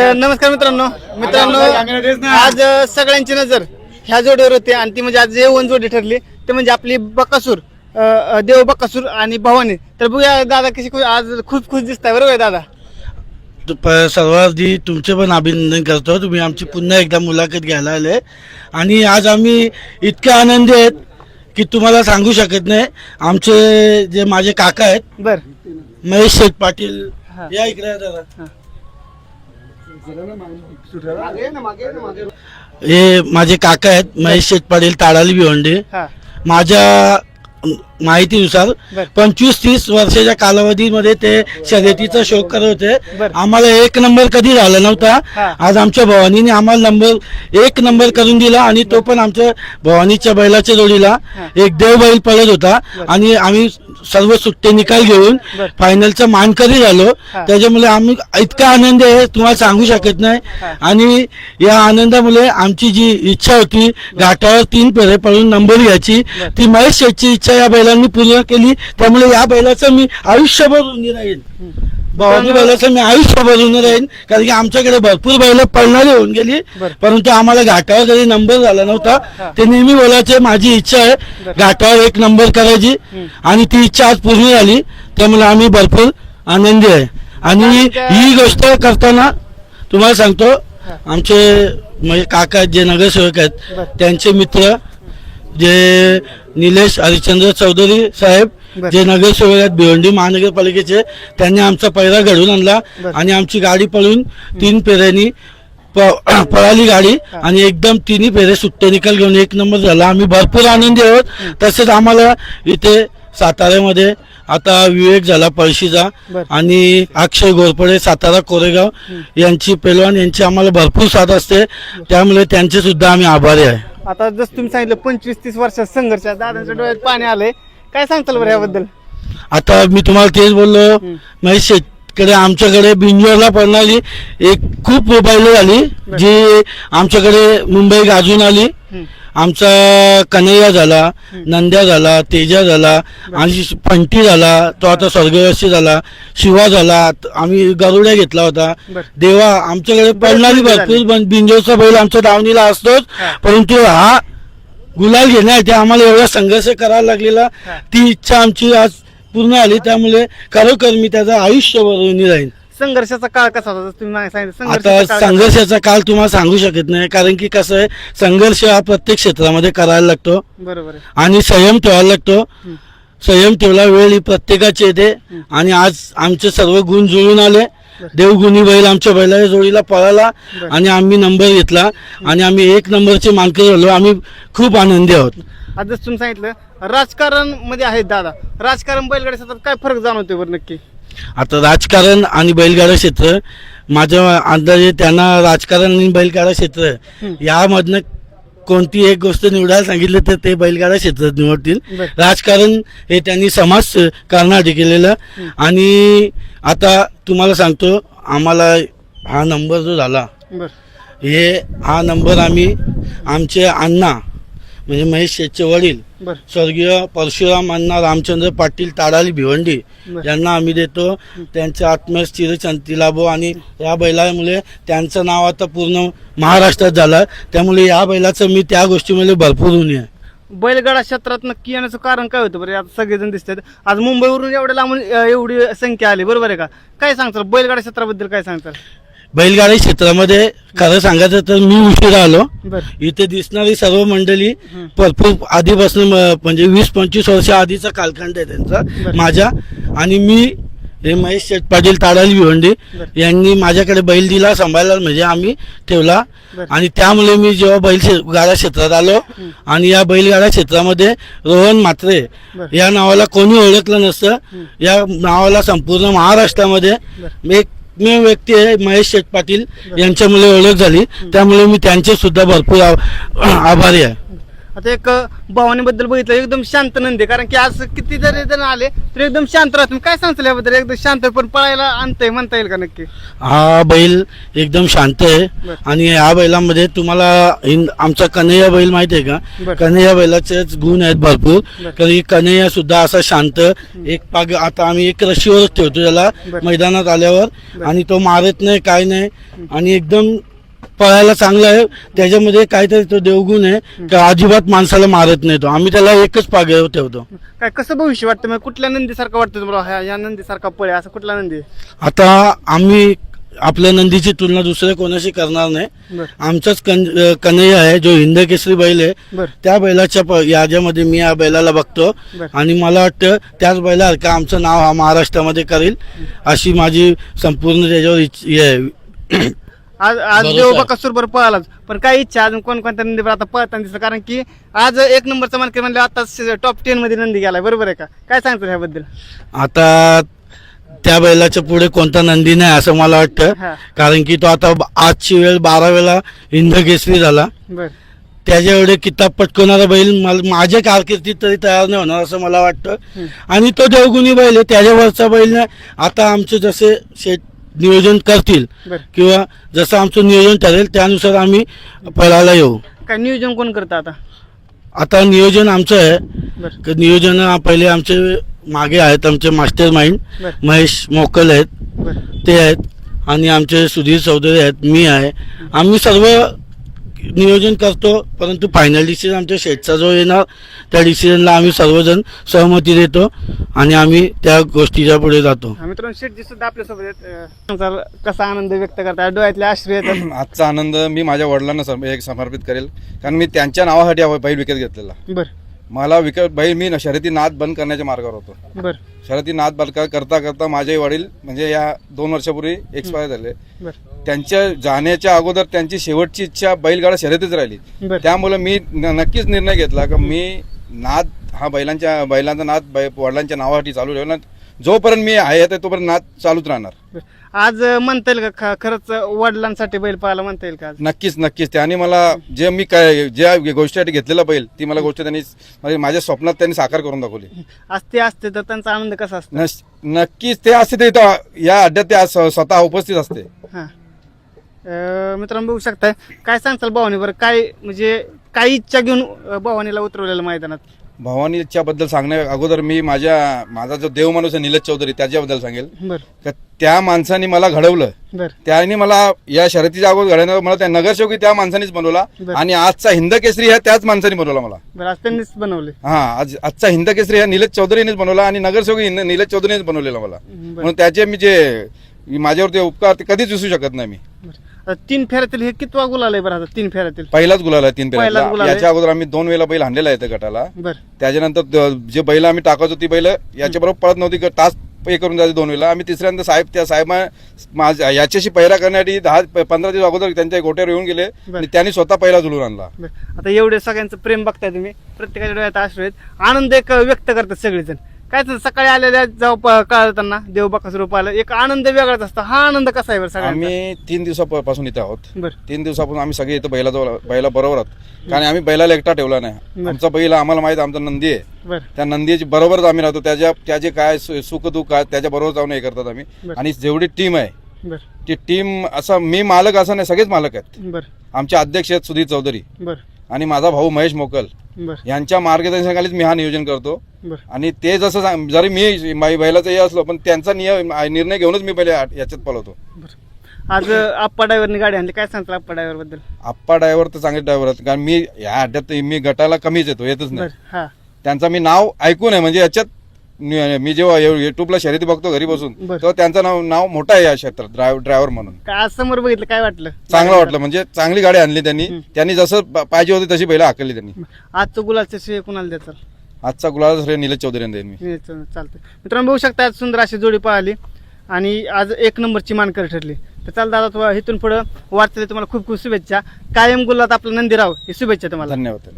नमस्कार मित्रांनो. मित्रांनो आज सगळ्यांची नजर ह्या जोडीवर होती आणि ती म्हणजे आज जे वन जोडी ठरली ते म्हणजे आपली बकासूर अ, देव बकासूर आणि भवानी. तर बघूया दादा कशी खु- आज खूप खुश दिसताय बरोबर आहे दादा? तु- प- तुमचे पण अभिनंदन करतो. तुम्ही आमची पुन्हा एकदा मुलाखत घ्यायला आले. आणि आज आम्ही इतके आनंदी आहेत की तुम्हाला सांगू शकत नाही. आमचे जे माझे काका आहेत बर. महेश शेठ पाटील हा. या इकडे दादा हे. माझे काका आहेत महेश शेठ पाटील ताडाली भिवंडी हा माझ्या माहितीनुसार. पंचवीस तीस वर्षाच्या कालावधीमध्ये ते शर्यतीचा शौक करत होते. आम्हाला एक नंबर कधी झाला नव्हता हा. आज आमच्या भवानीने आम्हाला नंबर एक नंबर करून दिला आणि तो पण आमच्या भवानीच्या बैलाच्या जोडीला हा. एक देव बैल पळत होता. आणि आम्ही सर्व सुट्टे निकाल घेऊन. फायनलचा मानकरी झालो. त्याच्यामुळे आम्ही इतका आनंद आहे तुम्हाला सांगू शकत नाही. आणि या आनंदामुळे आमची जी इच्छा होती घाटावर तीन पेरे पळून नंबर घ्यायची. ती महेश शेठची इच्छा या बैलांनी पूर्ण केली त्यामुळे या बैलाचं मी आयुष्यभर ऋणी राहीन भवानी बैलाचं मी आयुष्यभर ऋणी राहीन कारण की आमच्याकडे भरपूर बैल पळणारी होऊन गेली. परंतु आम्हाला घाटावर कधी नंबर झाला. नव्हता ते नेहमी बोलायचे माझी इच्छा आहे. घाटावर एक नंबर करायची. आणि ती इच्छा आज पूर्ण झाली त्यामुळे आम्ही भरपूर आनंदी आहे आणि ही गोष्ट करताना तुम्हाला सांगतो. आमचे म्हणजे काका आहेत, जे नगरसेवक. आहेत त्यांचे मित्र जे निलेश हरिश्चंद्र चौधरी साहेब. जे नगरसेवक आहेत भिवंडी महानगरपालिकेचे त्यांनी आमचा पैरा घडवून आणला. आणि आमची गाडी पळून तीन फेऱ्यांनी प- पळाली गाडी. आणि एकदम तिन्ही फेरे सुट्टे निकाल घेऊन एक नंबर झाला. आम्ही भरपूर आनंदी आहोत. तसेच आम्हाला इथे साताऱ्यामध्ये आता विवेक झाला पळशीचा. आणि अक्षय घोरपडे सातारा कोरेगाव यांची पेलवान यांची आम्हाला भरपूर साथ असते. त्यामुळे त्यांचे सुद्धा आम्ही आभारी आहे. आता जसं तुम्ही सांगितलं पंचवीस तीस वर्षात संघर्ष दादांच्या डोळ्यात पाणी आलंय. काय सांगताल बरं याबद्दल? आता मी तुम्हाला तेच बोललो. महेश शेतकडे आमच्याकडे बिंजोरला पडणारी एक खूप बैल झाली जी आमच्याकडे मुंबई गाजून आली. आमचा कन्हैया झाला नंद्या झाला तेजा झाला आणि फंटी झाला तो आता स्वर्गवासी झाला शिवा झाला आम्ही गरुड्या घेतला होता. देवा आमच्याकडे पडणारी भरपूर बिंजोरचा बैल आमच्या दावणीला असतोच. परंतु हा गुलाल घेण्यासाठी आम्हाला एवढा संघर्ष करावा लागलेला. ती इच्छा आमची आज पूर्ण आली त्यामुळे खरोखर मी त्याचा आयुष्यभर ऋणी राहीन. संघर्षाचा काळ कसा होता? तुम्ही सांगितलं आता संघर्षाचा काळ कसा होता? संघर्षाचा काळ तुम्हाला सांगू शकत नाही कारण की कसं आहे संघर्ष हा प्रत्येक क्षेत्रामध्ये करायला लागतो. बरोबर आहे. आणि संयम ठेवायला लागतो. हम्म. संयम ठेवला वेळ ही प्रत्येकाची येते. आणि आज आमचे सर्व गुण जुळून आले. देवगुणी बैल आमच्या बैलाच्या जोडीला पळाला. आणि आम्ही नंबर घेतला आणि आम्ही एक नंबरचे मानकर झालो. आम्ही खूप आनंदी आहोत. जसं तुम्ही सांगितलं राजकारणमध्ये आहेत दादा. राजकारण बैलगाडी क्षेत्रात काय फरक जाणवतोय बरं नक्की? आता राजकारण आणि बैलगाडा क्षेत्र माझ्या अंदाजे त्यांना राजकारण आणि बैलगाडा क्षेत्र. यामधनं कोणती एक गोष्ट निवडायला सांगितलं तर ते बैलगाडा क्षेत्र निवडतील. राजकारण हे त्यांनी समाज कारणासाठी केलेलं आणि आता तुम्हाला सांगतो आम्हाला हा नंबर जो झाला हे हा नंबर आम्ही आमचे अण्णा म्हणजे महेश शेठचे वडील स्वर्गीय परशुराम अण्णा रामचंद्र पाटील ताडाली भिवंडी. यांना आम्ही देतो. त्यांचे आत्म्यास चिरशांती लाभो आणि या बैलामुळे त्यांचं नाव आता पूर्ण महाराष्ट्रात झालं. त्यामुळे या बैलाचं मी त्या गोष्टीमध्ये भरपूर ऋणी आहे. बैलगाडा क्षेत्रात नक्की येण्याचं कारण काय होतं बरं? आता सगळेजण दिसतात. आज मुंबईवरून एवढ्या लांबून अं, एवढी संख्या आली बरोबर आहे का? काय सांगताल? बैलगाडा क्षेत्राबद्दल काय सांगताल? बैलगाडी क्षेत्रामध्ये खरं सांगायचं तर मी उशिरा आलो. बर. इथे दिसणारी सर्व मंडळी हं. भरपूर आधीपासून म- म्हणजे वीस पंचवीस वर्ष आधीचा कालखंड आहे त्यांचा बरं. माझ्या. आणि मी हे महेश शेठ पाटील ताडाली भिवंडी. यांनी माझ्याकडे बैल दिला सांभाळला म्हणजे आम्ही ठेवला. आणि त्यामुळे मी जेव्हा बैल गाडा क्षेत्रात आलो. आणि या बैलगाडा क्षेत्रामध्ये रोहन म्हात्रे बरं. या नावाला कोणी ओळखलं नसतं. या नावाला संपूर्ण महाराष्ट्रामध्ये. एक एकमेव व्यक्ती आहे महेश शेठ पाटील यांच्यामुळे ओळख झाली त्यामुळे मी त्यांचे सुद्धा भरपूर आभारी आहे आता एक भवानी बद्दल बघितलं एकदम शांत नंदी. कारण की आज किती जरी जण आले तर एकदम शांत राहतो काय सांगतो याबद्दल? एकदम शांत पण पळायला आणतंय म्हणता येईल का नक्की? हा बैल एकदम शांत आहे. आणि या बैलामध्ये तुम्हाला आमचा कन्हैया बैल माहिती आहे. का? कन्हैया बैलाचेच गुण आहेत भरपूर. कारण कन्हैया सुद्धा असा शांत एक पाग आता आम्ही एक रशीवरच ठेवतो त्याला. मैदानात आल्यावर. आणि तो मारत नाही काय नाही. आणि एकदम पळायला चांगला आहे. त्याच्यामध्ये काहीतरी तो देवगुण आहे. का अजिबात माणसाला मारत नाही तो. आम्ही त्याला एकच पाग्यावर ठेवतो. काय कसं भविष्य वाटतं? मग कुठल्या नंदीसारखं वाटतं तुम्हाला? ह्या- या नंदीसारखा पळे असं कुठला नंदी? आता आम्ही आपल्या नंदीची तुलना दुसऱ्या कोणाशी करणार नाही. बर. आमचाच कन अ, कन्हैया आहे जो हिंद केसरी बैल आहे. बर. त्या बैलाच्या प- याच्यामध्ये मी या बैलाला बघतो. बर. आणि मला वाटतं त्याच बैलासारखं आमचं नाव हा महाराष्ट्रामध्ये करेल. अशी माझी संपूर्ण त्याच्यावर इच्छ- हे आहे. आज आज भरोसा देव आहे. बकासूर बरोबर पळालाच. पण काय इच्छा अजून कोण कोणत्या नंदीवर आता पळताना दिसलं? कारण की आज एक नंबरचा मार्केट म्हणलं आता टॉप टेन मध्ये नंदी गेलाय. बरोबर आहे का? काय सांगतो ह्याबद्दल? आता त्या बैलाच्या पुढे कोणता नंदी नाही असं मला वाटतं. कारण की तो आता ब- आजची वेळ बारा वेळा हिंद केसरी झाला. बर. त्याच्या एवढे किताब पटकवणारा बैल मला माझ्या कारकिर्दीत तरी तयार नाही होणार असं मला वाटतं. हम्म. आणि तो देवगुणी बैल आहे त्याच्यावरचा बैल नाही. आता आमचे जसे शेत नियोजन करतील. बर. किंवा जसं आमचं नियोजन ठरेल त्यानुसार आम्ही पळायला येऊ. काय नियोजन कोण करतं आता? आता नियोजन आमचं आहे. बर. क- नियोजन पहिले आमचे मागे आहेत आमचे मास्टर माइंड. बर. महेश मोकल आहेत. बर. ते आहेत. आणि आमचे सुधीर चौधरी आहेत. मी आहे. आम्ही सर्व नियोजन करतो परंतु फायनल डिसिजन आमच्या शेटचा जो येणार त्या डिसिजनला आम्ही सर्वजण सहमती देतो आणि आम्ही त्या गोष्टीच्या पुढे जातो. मित्रांनो शेटजी सुद्धा आपल्यासोबत आहेत. अं, सर, कसा आनंद व्यक्त करताय? डोळ्यातले आश्रय येतात आजचा आनंद मी माझ्या वडिलांना सम- एक समर्पित करेल. कारण मी त्यांच्या नावासाठी हा बैल विकत घेतलेला. बर. मला विकत बैल मी शर्यती नाद बंद करण्याच्या मार्गावर होतो. बर. शर्यती नाद बंद कर- करता करता माझे वडील म्हणजे या दोन वर्षापूर्वी एक्सपायर झाले. बर. त्यांच्या जाण्याच्या अगोदर त्यांची शेवटची इच्छा बैलगाडा शर्यतीच राहिली. बर. त्यामुळे मी न- नक्कीच निर्णय घेतला की मी नाद हा बैलांच्या बैलांचा नाद बै- वडिलांच्या नावासाठी चालू ठेवला. जोपर्यंत मी आहे तोपर्यंत नाद चालूच राहणार. आज म्हणता येईल का? खरंच वडिलांसाठी बैल पाहायला म्हणता येईल का आज? नक्कीच नक्कीच. त्याने मला जे मी काय ज्या गोष्टीसाठी घेतलेला बैल ती मला गोष्ट त्यांनी म्हणजे माझ्या स्वप्नात त्यांनी साकार करून दाखवली. असते असते तर त्यांचा आनंद कसा असतो? नक्कीच ते असते ते इथं या अड्ड्यात ते स्वतः उपस्थित असते. हा. अं, मित्रांनो बघू शकताय. काय सांगताल भवानी बरं? काय म्हणजे काय इच्छा घेऊन अं, भवानीला उतरवलेलं मैदानात? भवानीच्या बद्दल सांगण्या अगोदर मी माझ्या माझा जो देव माणूस आहे निलेश चौधरी त्याच्याबद्दल सांगेल. का त्या माणसाने मला घडवलं. त्याने मला या शर्यतीच्या अगोदर घडवलं मला त्या नगरसेवकी त्या माणसानेच बनवला. आणि आजचा हिंद केसरी ह्या त्याच माणसाने बनवला मला. बनवले. हा आज आजचा हिंद केसरी ह्या निलेश चौधरीनेच बनवला आणि नगरसेवक निलेश चौधरीनेच बनवलेला मला. म्हणून त्याचे मी जे माझ्यावर ते उपकार ते कधीच विसरू शकत नाही मी. तीन फेऱ्यातील हे कितवा गुलाल आहे बरं आता तीन फेऱ्यातील? पहिलाच गुलाल आहे तीन पहिलाच पेऱ्यातला गुलाल आहे. याच्या अगोदर आम्ही दोन वेळेला बैल आणलेला आहे त्या गटाला. बर. त्याच्यानंतर द- जे बैल आम्ही टाकत होती बैल याच्याबरोबर पळत नव्हती क- तास पे करून जायचे दोन वेळेला. आम्ही तिसऱ्यांदा साहेब त्या साहेब माझ्या याच्याशी पैरा करण्यासाठी दहा प- पंधरा दिवस अगोदर त्यांच्या गोट्यावर येऊन गेले. बरं. आणि त्यांनी स्वतः पहिला जुळून आणला. बर. आता एवढे सगळ्यांचं प्रेम बघताय तुम्ही. प्रत्येकाच्या डोळ्यात आश्रय आहेत. आनंद एक व्यक्त करतात सगळेजण. काय तर सकाळी आलेल्या जेव्हा कळताना देव बकासूर पाहिलं एक आनंद वेगळाच असतो. हा आनंद कसा आहे बरं सगळ्यांचा? आम्ही तीन दिवसापासून इथे आहोत. बर. तीन दिवसापासून आम्ही सगळे इथं बैलाजवळ बैला बरोबर आहोत. कारण आम्ही बैलाला एकटा ठेवला नाही. आमचा बैल आम्हाला माहीत आमचा नंदी आहे. बर. त्या नंदीची बरोबरच आम्ही राहतो. त्याच्या त्याचे काय सुख दुःख आहे त्याच्या बरोबर जाऊन हे करतात आम्ही. बरं. आणि जेवढी टीम आहे बर. ती टीम असं मी मालक असं नाही सगळेच मालक आहेत. बर. आमचे अध्यक्ष आहेत सुधीर चौधरी. बर. आणि माझा भाऊ महेश मोकल बर. यांच्या मार्गदर्शनाखालीच मी हा नियोजन करतो. बर. आणि ते जसं सांग- जरी मी मै- बैलाचं हे असलो पण त्यांचा नियम निर्णय घेऊनच मी पहिले याच्यात पळवतो. बर. आज आप्पा ड्रायव्हरनी गाडी आणली. काय सांगताल आप्पा ड्रायव्हरबद्दल? आप्पा ड्रायव्हर तर चांगले ड्रायव्हर आहेत. कारण मी या अड्ड्यात मी गटाला कमीच येतो येतच बर नाही हा. त्यांचा मी नाव ऐकून आहे म्हणजे याच्यात मी जेव्हा युट्यूबला शर्यती बघतो घरी बसून बरं. तेव्हा त्यांचं नाव नाव मोठं आहे या क्षेत्रात ड्रायव्हर ड्रायव्हर म्हणून. काय आज समोर बघितलं काय वाटलं? चांगलं वाटलं म्हणजे चांगली गाडी आणली त्यांनी. त्यांनी जसं प- पाहिजे होती तशी बैला हाकलली त्यांनी. आजचं गुलालचं श्रेय कुणाला द्याचाल आजचा गुलाब श्रेय निलेश चौधरी यांना देईन मी. च- चालतंय. मित्रांनो बघू शकता आज सुंदर अशी जोडी पाहिली. आणि आज एक नंबरची मानकर ठरली. तर चाल दादा तुम्हाला इथून पुढं वाटतं तुम्हाला खूप खूप शुभेच्छा. कायम गुलात आपलं नंदीराव ही शुभेच्छा तुम्हाला. धन्यवाद.